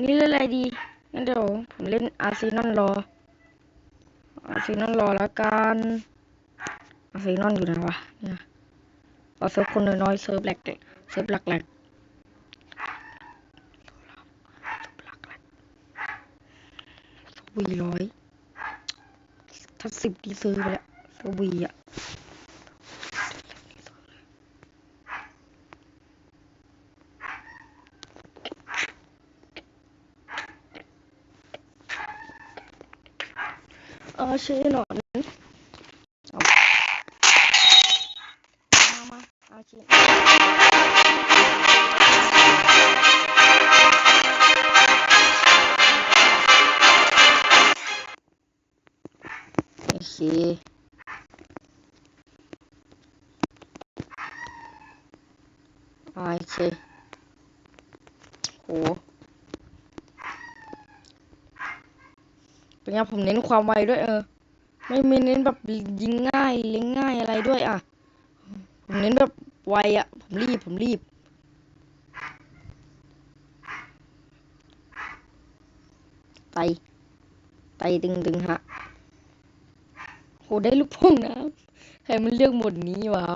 นี่เล่นอะไรดี งั้นเดี๋ยวผมเล่นอาร์เซนอลรอ อาร์เซนอลรอแล้วกัน อาร์เซนอลอยู่ไหนวะเนี่ยเอาเซิร์ฟคนน้อยๆเซิร์ฟแหลกเซิร์ฟหลักๆวีร้อยถ้าสิบดีซื้อไปแล้วเซฟวีอะ ชื่อหนอนเอามามาเอาชื่อโอเคโอเคโหเป็นไงผมเน้นความไวด้วยเออ ไม่ไม่เน้นแบบยิงง่ายเล็งง่ายอะไรด้วยอะผมเน้นแบบไวอะ ผมรีบผมรีบ ไต ไตตึงตึงฮะ โหได้ลูกโป่งนะใครมันเลือกหมดนี้วะ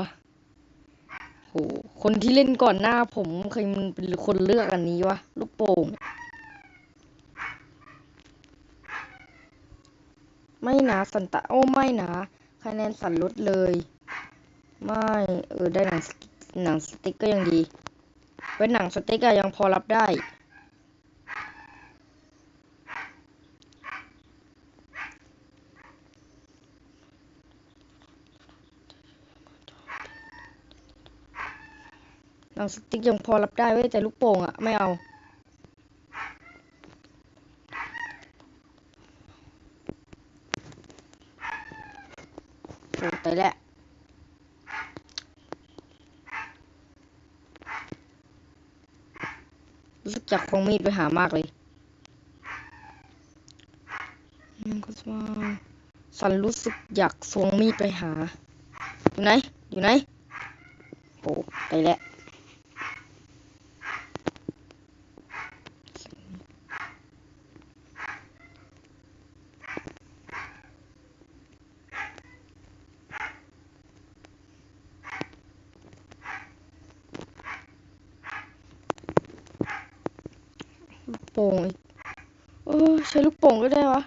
โห คนที่เล่นก่อนหน้าผมใครมันเป็นคนเลือกอันนี้วะ ลูกโป่ง ไม่นาสันตะโอ้ไม่นาคะแนนสันลดเลย ไม่ เออได้หนังหนังสติ๊กก็ยังดีเว้นหนังสติ๊กอะยังพอรับได้ หนังสติ๊กยังพอรับได้เว้ยแต่ลูกโป่งอะไม่เอา ไปแล้วรู้สึกอยากควงมีดไปหามากเลยมันก็ว่าสันรู้สึกอยากทวงมีดไปหา อยู่ไหน อยู่ไหน โอ้ ไปแล้วลูกโป่งอีกเออใช้ลูกโป่งก็ได้วะ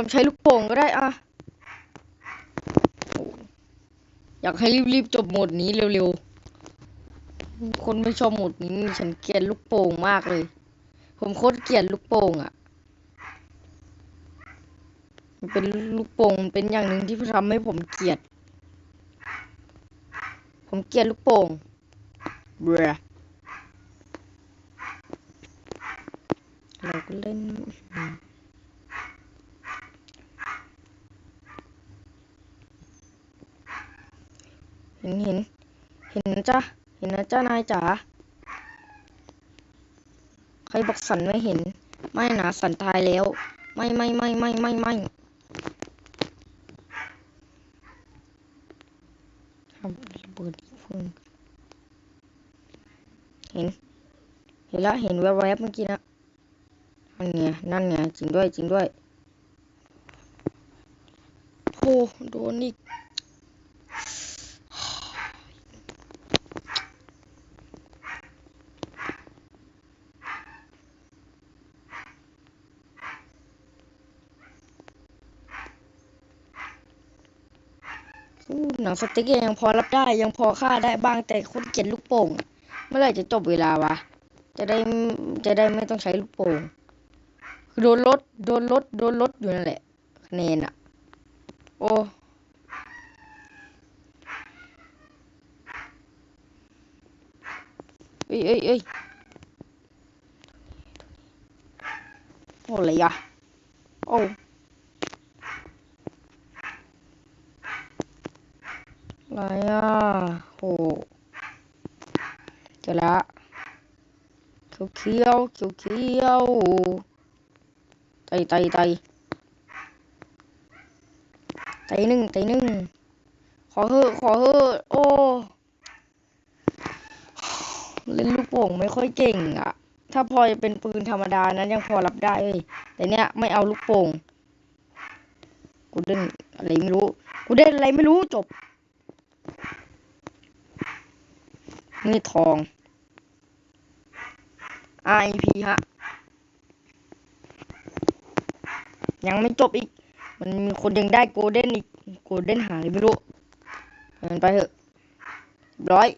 ยอมใช้ลูกโป่งก็ได้อะอยากให้รีบๆจบโหมดนี้เร็วๆ คนไม่ชอบโหมดนี้ฉันเกลียดลูกโป่งมากเลย ผมโคตรเกลียดลูกโป่งอะ มันเป็นลูกโป่งเป็นอย่างหนึ่งที่ทำให้ผมเกลียด ผมเกลียดลูกโป่งเบื่อเราก็เล่นอืม เห็นเห็น เห็นนะจ้ะเห็นนะจ้านายจ๋า ใครบอกสันไม่เห็น ไม่นะสันตายแล้ว ไม่ไม่ไม่ไม่ไม่ไม่ทำระเบิดอีกเพิ่งเห็น เห็นแล้วเห็นแวบๆเมื่อกี้นะนั่นไงนั่นไงจริงด้วยจริงด้วยโอ้โดนอีกอู้ห นังสติ๊กยังพอรับได้ยังพอฆ่าได้บ้างแต่คนเกลียดลูกโป่งเมื่อไหร่จะจบเวลาวะ จะได้จะได้ไม่ต้องใช้ลูกโป่งคือโดนลดโดนลดโดนลดอยู่นั่นแหละคะแนนอะโอ้เอ้ยเอ้ยเอ้ยโอ้อะไรอะโอ้ อะไรอะโหเจอละเขียวเขียวเขียวเขียวไตไตไตไตหนึ่งไตหนึ่งขอเถอะขอเถอะโอ้เล่นลูกโป่งไม่ค่อยเก่งอะ ถ้าพอจะเป็นปืนธรรมดานั้นยังพอรับได้เว้ยแต่เนี้ยไม่เอาลูกโป่งกูเด่นอะไรไม่รู้ กูเด่นอะไรไม่รู้จบ นี่ทอง RIP ฮะ ยังไม่จบอีก มันมีคนยังได้โกลเด้นอีก โกลเด้นหาเลยไม่รู้มันไปเถอะร้อย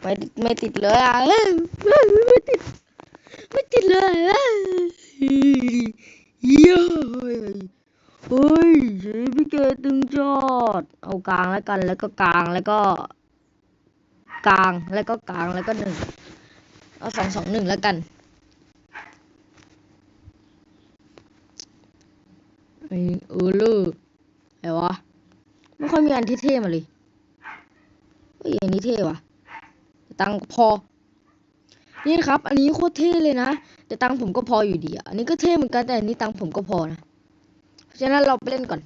ไม่ไม่ติดเลยอะเอ้ยไม่ติด ไม่ติดเลยอะเย้ยเฮ้ยเฮ้ยพี่เกตึงจอด เอากลางแล้วกัน แล้วก็กลางแล้วก็ กลางแล้วก็กลางแล้วก็หนึ่งเอาสองสองหนึ่งแล้วกันไอเออเลออะไรวะไม่ค่อยมีอันที่เท่มาเลยเฮ้ยอันนี้เท่ว่ะแต่ตังพอ นี่นะครับ อันนี้โคตรเท่เลยนะ แต่ตังผมก็พออยู่ดีอะอันนี้ก็เท่เหมือนกันแต่อันนี้ตังผมก็พอนะเพราะฉะนั้นเราไปเล่นก่อน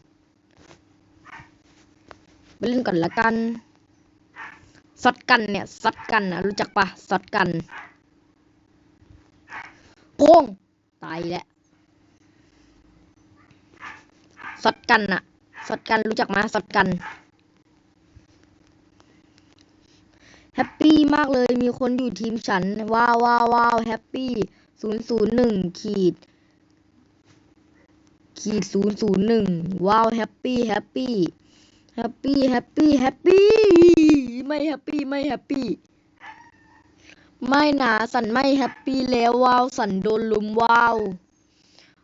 ไปเล่นก่อนละกัน ซัดกันเนี่ยซัดกันนะรู้จักปะซัดกันโป้งตายแล้วซัดกันน่ะซัดกันรู้จักไหมซัดกันแฮปปี้มากเลยมีคนอยู่ทีมฉัน ว้าวว้าวว้าวแฮปปี้ศูนย์ศูนย์หนึ่งขีด ขีดศูนย์ศูนย์หนึ่งว้าวแฮปปี้แฮปปี้แฮปปี้แฮปปี้แฮปปี้ ไม่แฮปปี้ไม่แฮปปี้ ไม่นะสันไม่แฮปปี้แล้วว้าวสันโดนลุมว้าว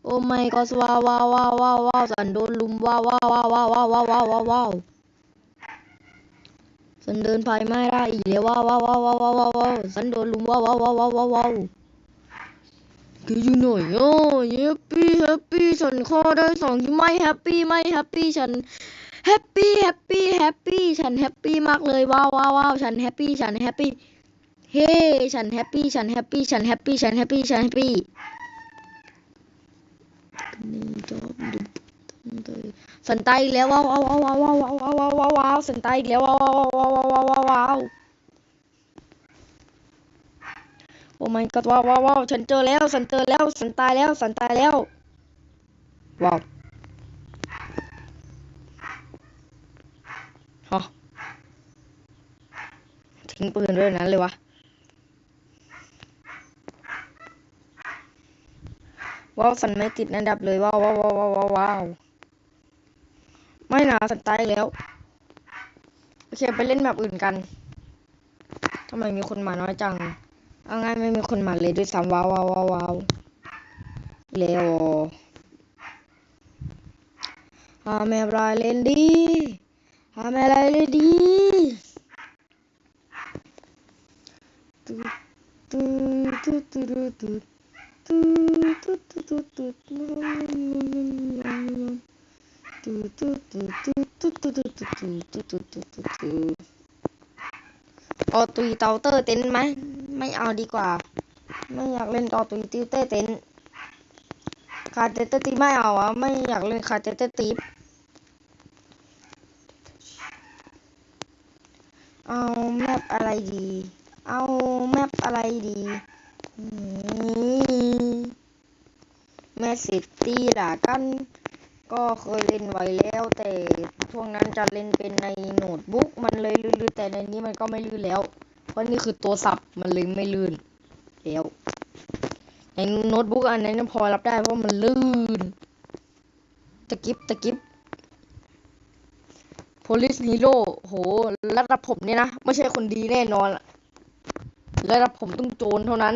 โอ้ไม่ก็ว้าวว้าวว้าวว้าวว้าวสันโดนลุมว้าวว้าวว้าวว้าวว้าวว้าวว้าวว้าวว้าวสันเดินไปไม่ได้อีกแล้วว้าวว้าวว้าวว้าวว้าวว้าวาสันโดนลุมว้าวว้าวว้าวว้าวว้าวว้าวคืออยู่หน่อยโอ้ยแฮปปี้แฮปปี้ฉันข้อได้สองที่ไม่แฮปปี้ไม่แฮปปี้ฉัน แฮปปี้แฮปปี้แฮปปี้ฉันแฮปปี้มากเลยว้าวว้าวว้าวฉันแฮปปี้ฉันแฮปปี้เฮ้ฉันแฮปปี้ฉันแฮปปี้ฉันแฮปปี้ฉันแฮปปี้ฉันแฮปปี้นี่จบดุสันไตอีกแล้วว้าวว้าวว้าวว้าวว้าวว้าวว้าวว้าวว้าวสันไตอีกแล้วว้าวว้าวว้าวว้าวว้าวว้าวว้าวโอ้ my god ว้าวว้าวฉันเจอแล้วสันเจอแล้วสันตายแล้วสันตายแล้ว ว้าว ทิ้งปืนด้วยนั้นเลยวะ ว้าวสันไม่ติดอันดับเลยว้าวว้าวว้าวว้าววาวไม่นะสันตายแล้ว โอเคไปเล่นแบบอื่นกันทำไมมีคนมาน้อยจัง เอาง่ายไม่มีคนมาเลยด้วยซ้ำว้าวว้าวว้าวว้าวแล้วหาแม่ปลายเล่นดี อะไรเล่นดีตุ๊ดตุ๊ดตุ๊ดตุ๊ดตุ๊ดเอาตุยเตาเตอร์เต็นไหมไม่เอาดีกว่า ไม่อยากเล่นเอตุยติวเตอร์เต็นคาเตเตอร์ตีไม่เอาอะไม่อยากเล่นคาเตเตอร์ตีเอาแมปอะไรดี เอาแมปอะไรดีแมสซิตี้ล่ะกัน ก็เคยเล่นไว้แล้ว แต่ช่วงนั้นจะเล่นเป็นในโน้ตบุ๊กมันเลยลื่นแต่ในนี้มันก็ไม่ลื่นแล้ว เพราะนี่คือตัวสับมันเลยไม่ลื่นแล้วในโน้ตบุ๊กอันนั้นพอรับได้เพราะมันลื่นตะกิบตะกิบ police hero โหระดับผมเนี่ยนะ ไม่ใช่คนดีแน่นอน และรับผมต้องโจรเท่านั้น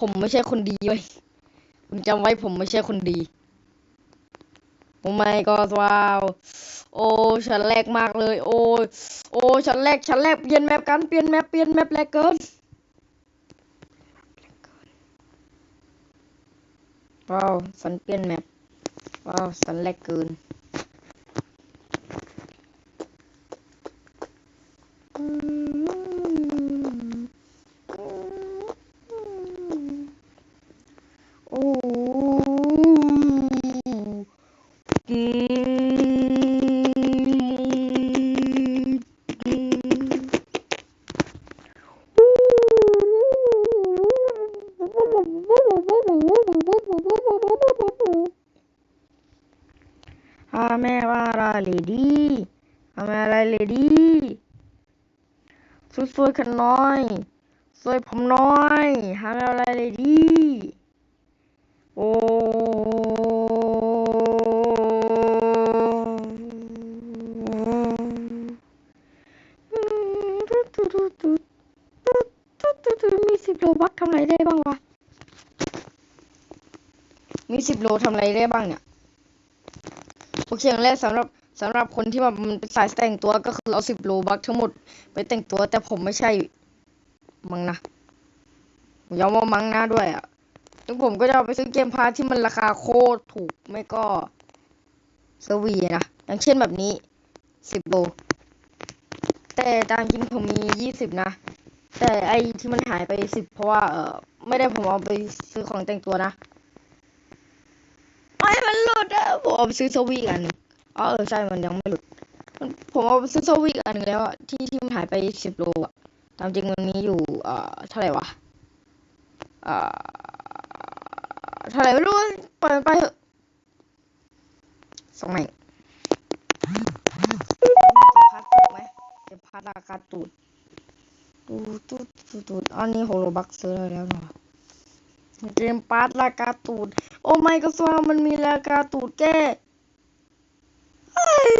ผมไม่ใช่คนดีเว้ยคุณจำไว้ผมไม่ใช่คนดีโอ้ไม่ก็ว้าว โอ้ฉันแรกมากเลย โอ้โอ้ฉันแรกฉันแรกเปลี่ยนแมปกันเปลี่ยนแมปเปลี่ยนแมปแรกเกินว้าว สันเปลี่ยนแมปว้าว สันแรกเกิน हमारा ดีฮา हमारा lady ช่วยๆกันหน่อยช่วยผมหน่อยหาอะไรลยดี โลทำอะไรได้บ้างเนี่ยโอเคอย่างแรกสำหรับสำหรับคนที่แบบมันเป็นสายแต่งตัวก็คือเอาสิบโลบักทั้งหมดไปแต่งตัว แต่ผมไม่ใช่มั้งนะยอมว่ามั้งนะด้วยอะแล้วผมก็จะเอาไปซื้อเกมพาร์ทที่มันราคาโคตรถูกไม่ก็สวีนะ อย่างเช่นแบบนี้สิบโล แต่ตามจริงผมมียี่สิบนะ แต่ไอที่มันหายไปสิบเพราะว่าเออไม่ได้ผมเอาไปซื้อของแต่งตัวนะ มันหลุดอะผมเอาไปซื้อสวีกอันอ๋อเออใช่มันยังไม่หลุด ผมเอาไปซื้อสวีกอันแล้วอะที่ที่มันหายไปสิบโลอะตามจริงมันมีอยู่เอ่อเท่าไหร่วะเอ่อเท่าไหร่ไม่รู้ปล่อยมันไปเถอะสองใหม่จะพัดถูกไหมจะพัดราคาตูดตูดตูดตูดตูดอันนี้โฮโลบักซื้อได้แล้วเนาะ เกมปาร์ตราคาตูด โอ้ไม่ก็สว่ามันมีราคาตูดแก้เอ้ย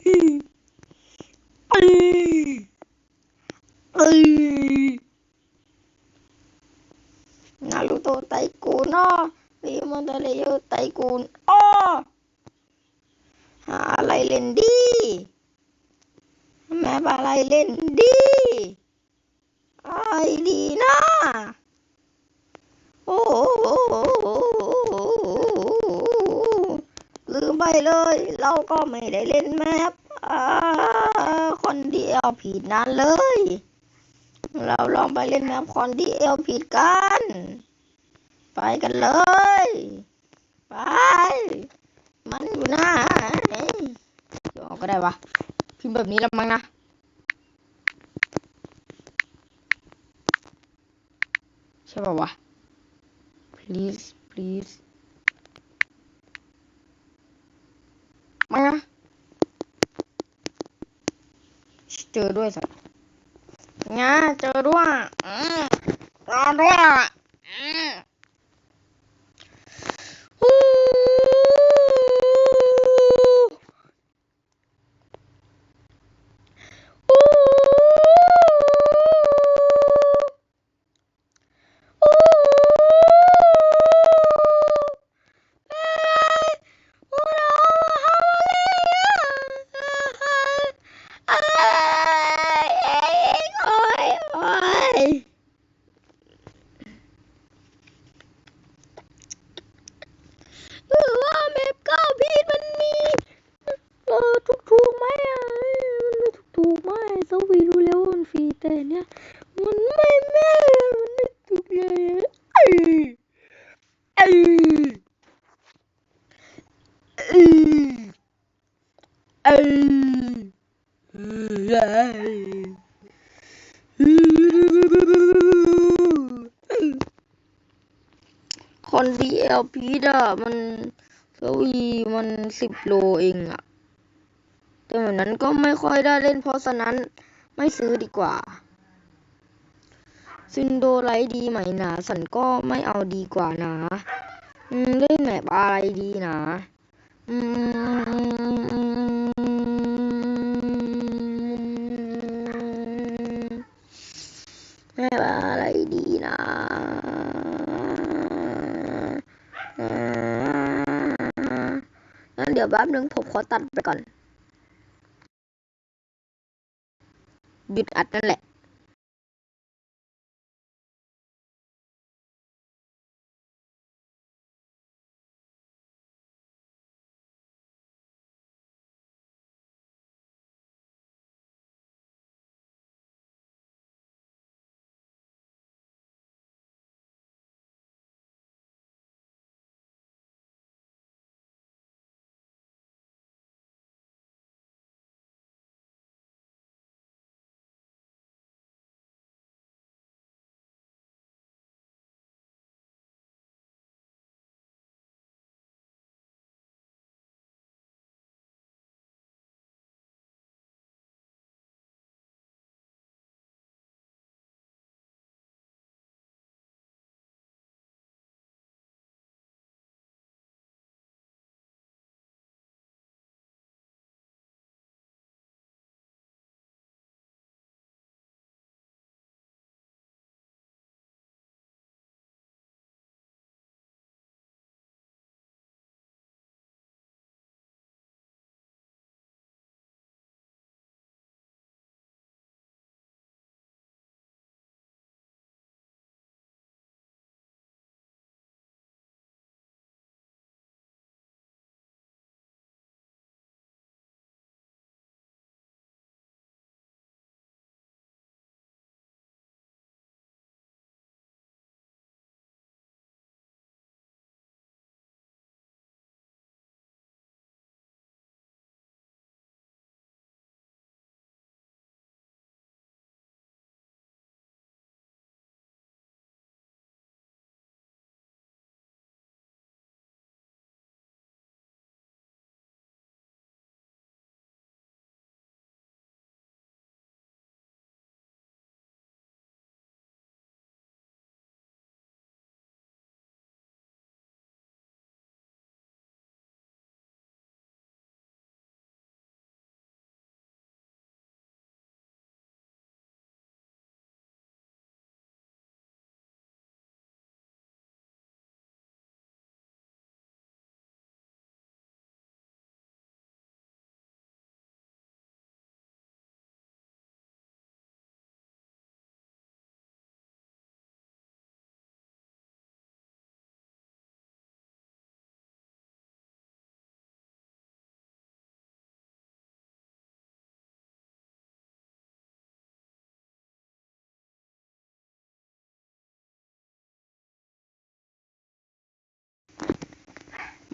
เอ้ยเอ้ยเอ้ยนารูโตไตกูนอ้อรีมอนเตเลโยไตกูนอ้อหาอะไรเล่นดี แม่บาอะไรเล่นดีไอ้ดีนะ ลืมไปเลย เราก็ไม่ได้เล่นแมปคนเดียวผิดนั้นเลย เราลองไปเล่นแมปคนเดียวผิดกัน ไปกันเลย ไป มันอยู่ไหนเดี๋ยวก็ได้วะ พิมพ์แบบนี้แล้วมั้งนะใช่ป่าวะ please please มานะเจอด้วยสัตว์งาเจอด้วยอืมเจอด้วยอืมฮู้ฮู้ฮู้เอ้ยฮู้เราทำอะไรอะเอ้ยเอ้ยโอ้ยโอ้ยคือว่าเมฟเก้าพีดมันมีเออถูกๆไหมอะมันไม่ถูกๆไหมสวีรู้แล้วว่ามันฟรีแต่เนี่ยมันไม่แม่มันไม่ถูกเลยเอ้ยเอ้ยเอ้ยเอ้ย คนดีเอลพีดอะ มันสวีมันสิบโลเองอะ แต่แบบนั้นก็ไม่ค่อยได้เล่นเพราะฉะนั้นไม่ซื้อดีกว่าซินโดไลท์ดีไหมหนาฉันก็ไม่เอาดีกว่านะ อืมเล่นแมปอะไรดีนะอืมแมปอะไรดีนะงั้นเดี๋ยวแป๊บนึงผมขอตัดไปก่อน หยุดอัดนั่นแหละ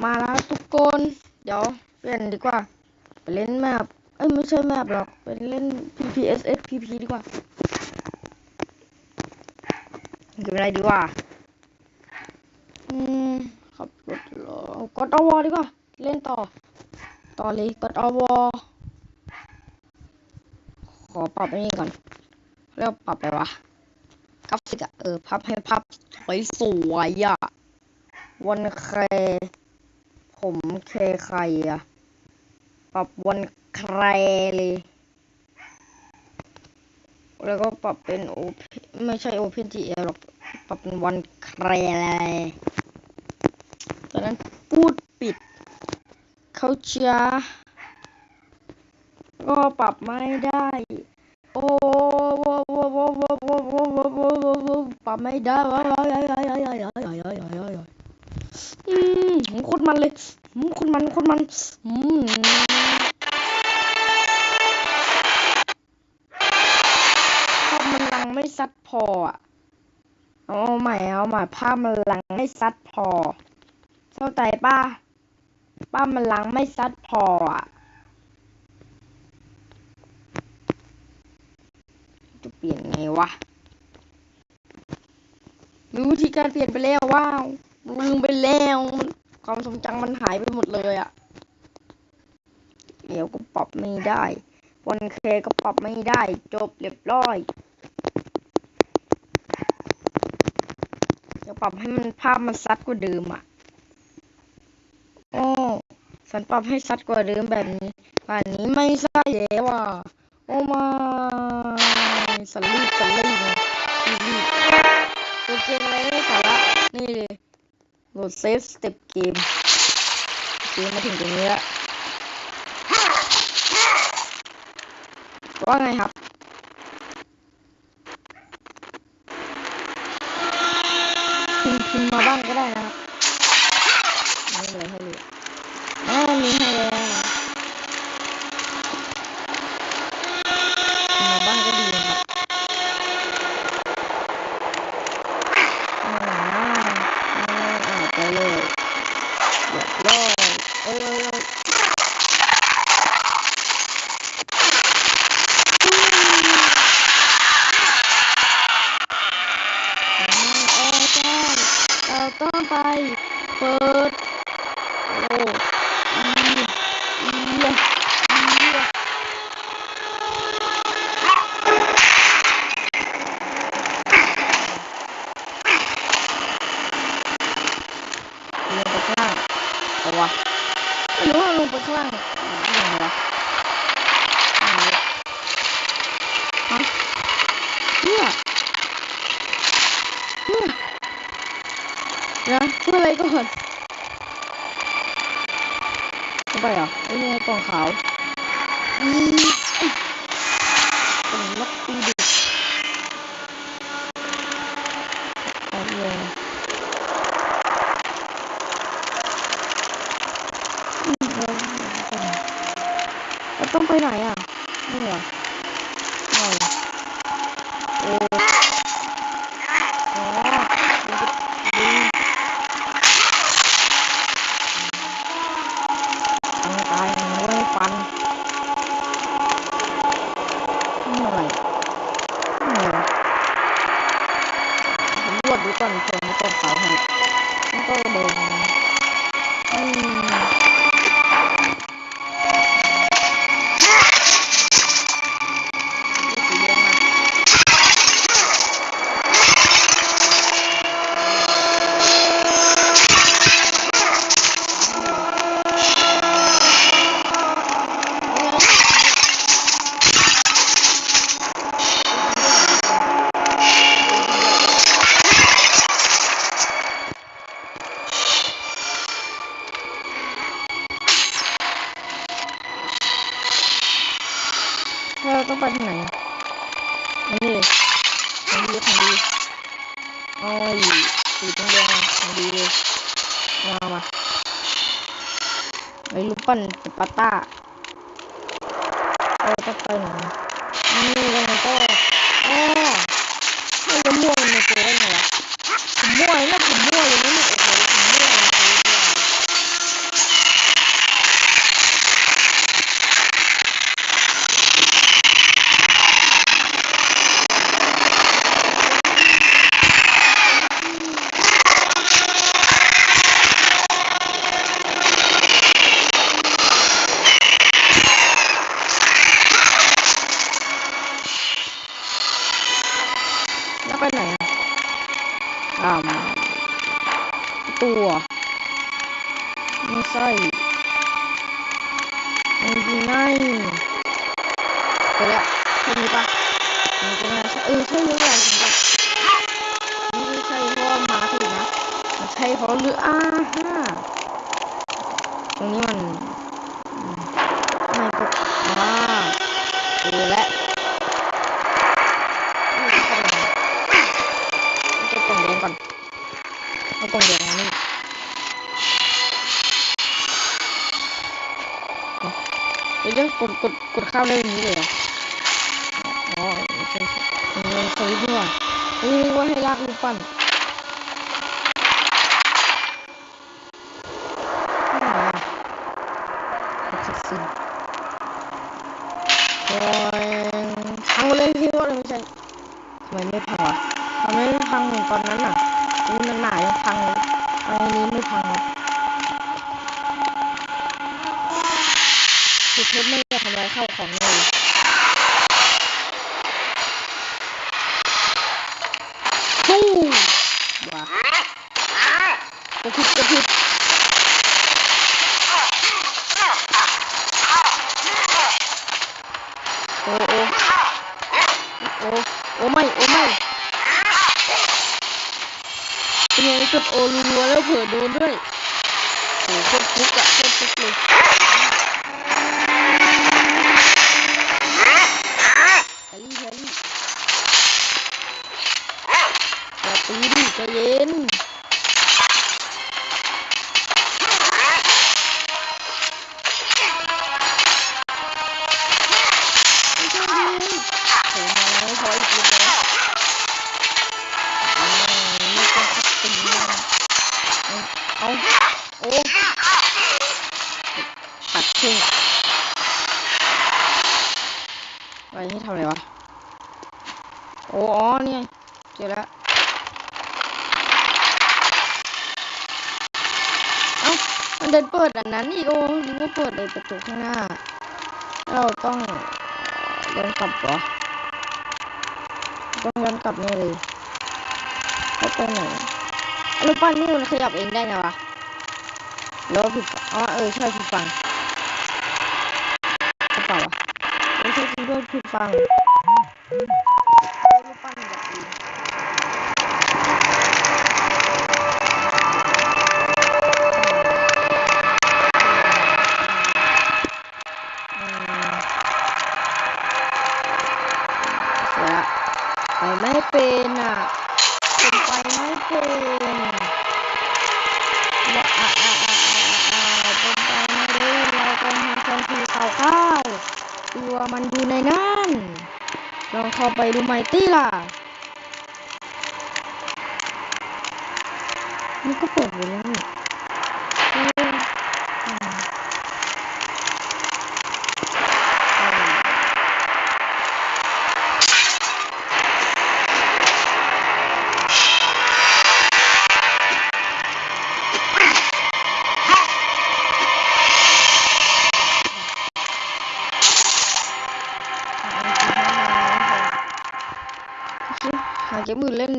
มาแล้วทุกคน เดี๋ยวเปลี่ยนดีกว่า ไปเล่นแมปเอ้ยไม่ใช่แมปหรอกไปเล่น PPSS PP ดีกว่าเก็บอะไรดีกว่า อืมขับรถหรอกดอวดีกว่า เล่นต่อ ต่อเลยกดอวขอปรับไอ้นี่ก่อน เรียกว่าปรับอะไรวะกราฟิกอะเออ พับให้พับสวยสวยๆอะวันแคร ผมเคใครอะปรับวันใครเลย แล้วก็ปรับเป็นโอไม่ใช่โอ OpenGL หรอก ปรับเป็นวันใครเลยตอนนั้นพูดปิด เขาเชียก็ปรับไม่ได้ โอ้ปรับไม่ได้ อืมโคตรมันเลยอืมโคตรมันโคตรมันอืมภาพมันลังไม่ซัดพออะเอาใหม่เอาใหม่ภาพมันลังไม่ซัดพอเข้าใจป้าป้ามันลังไม่ซัดพออะจะเปลี่ยนไงวะรู้วิธีการเปลี่ยนไปแล้วว้าว ลืมไปแล้วความทรงจำมันหายไปหมดเลยอะเดี๋ยวก็ปรับไม่ได้วันเคก็ปรับไม่ได้ จบเรียบร้อยจะปรับให้มันภาพมันซัดกว่าเดิมอะโอ้ฉันปรับให้ซัดกว่าเดิมแบบนี้ป่านนี้ไม่ใช่แล้วอะโอ้มาสันรีบสันรีบเลยรีบรีบตัวเกมอะไรไม่สาระนี่เลย หลดเซฟสเต็ปเกมเกมมาถึงตรงนี้แล้วว่าไงครับพิมพ์พิมมาบ้างก็ได้นะครับไม่เลยให้เลยอ่ามีให้แล้ว ไม่ใช่กล่องขาว เอากล่องเดียวนี่เดี๋ยวจะกดกดกดข้าวได้อย่างนี้เลยเหรออ๋อไม่ใช่ใช่มันสวิตช์ด้วยนี่ว่าให้ลากลูกปั้น อ้โอ้โอ้โอ้ไม่โอ้ไม่เป็นไงกดโอรัวแล้วเผื่อโดนด้วยโอ้โคตรฟุกอะโคตรฟุกเลย เดินเปิดอันนั้นอีกโอ้นึกว่าเปิดเลยประตูข้างหน้า เราต้องย้อนกลับเหรอต้องย้อนกลับแน่เลยเขาไปไหนอะลูกปั้นนี่มันขยับเองได้ไงวะแล้วผิดปังอ๋อเออใช่ผิดฝั่งกระเป๋าวะไม่ใช่จริด้วยผิดฝั่ง ลองเข้าไปดูไหมตี้ล่ะ นี่ก็เปิดอยู่แล้วนี่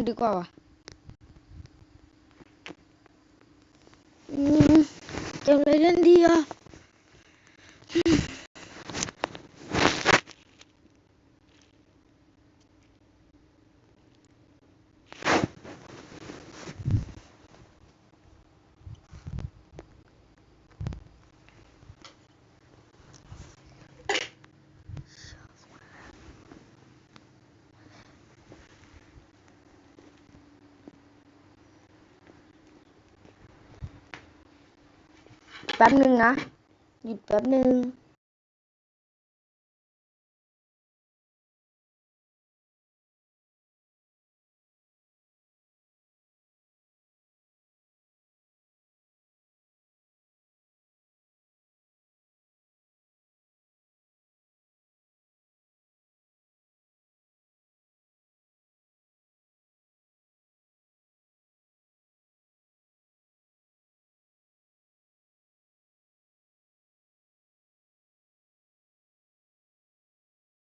มอื่นเล่นดีกว่าวะอืมเกมอะไรเล่นดีอะ แป๊บหนึ่งนะ หยุดแป๊บหนึ่ง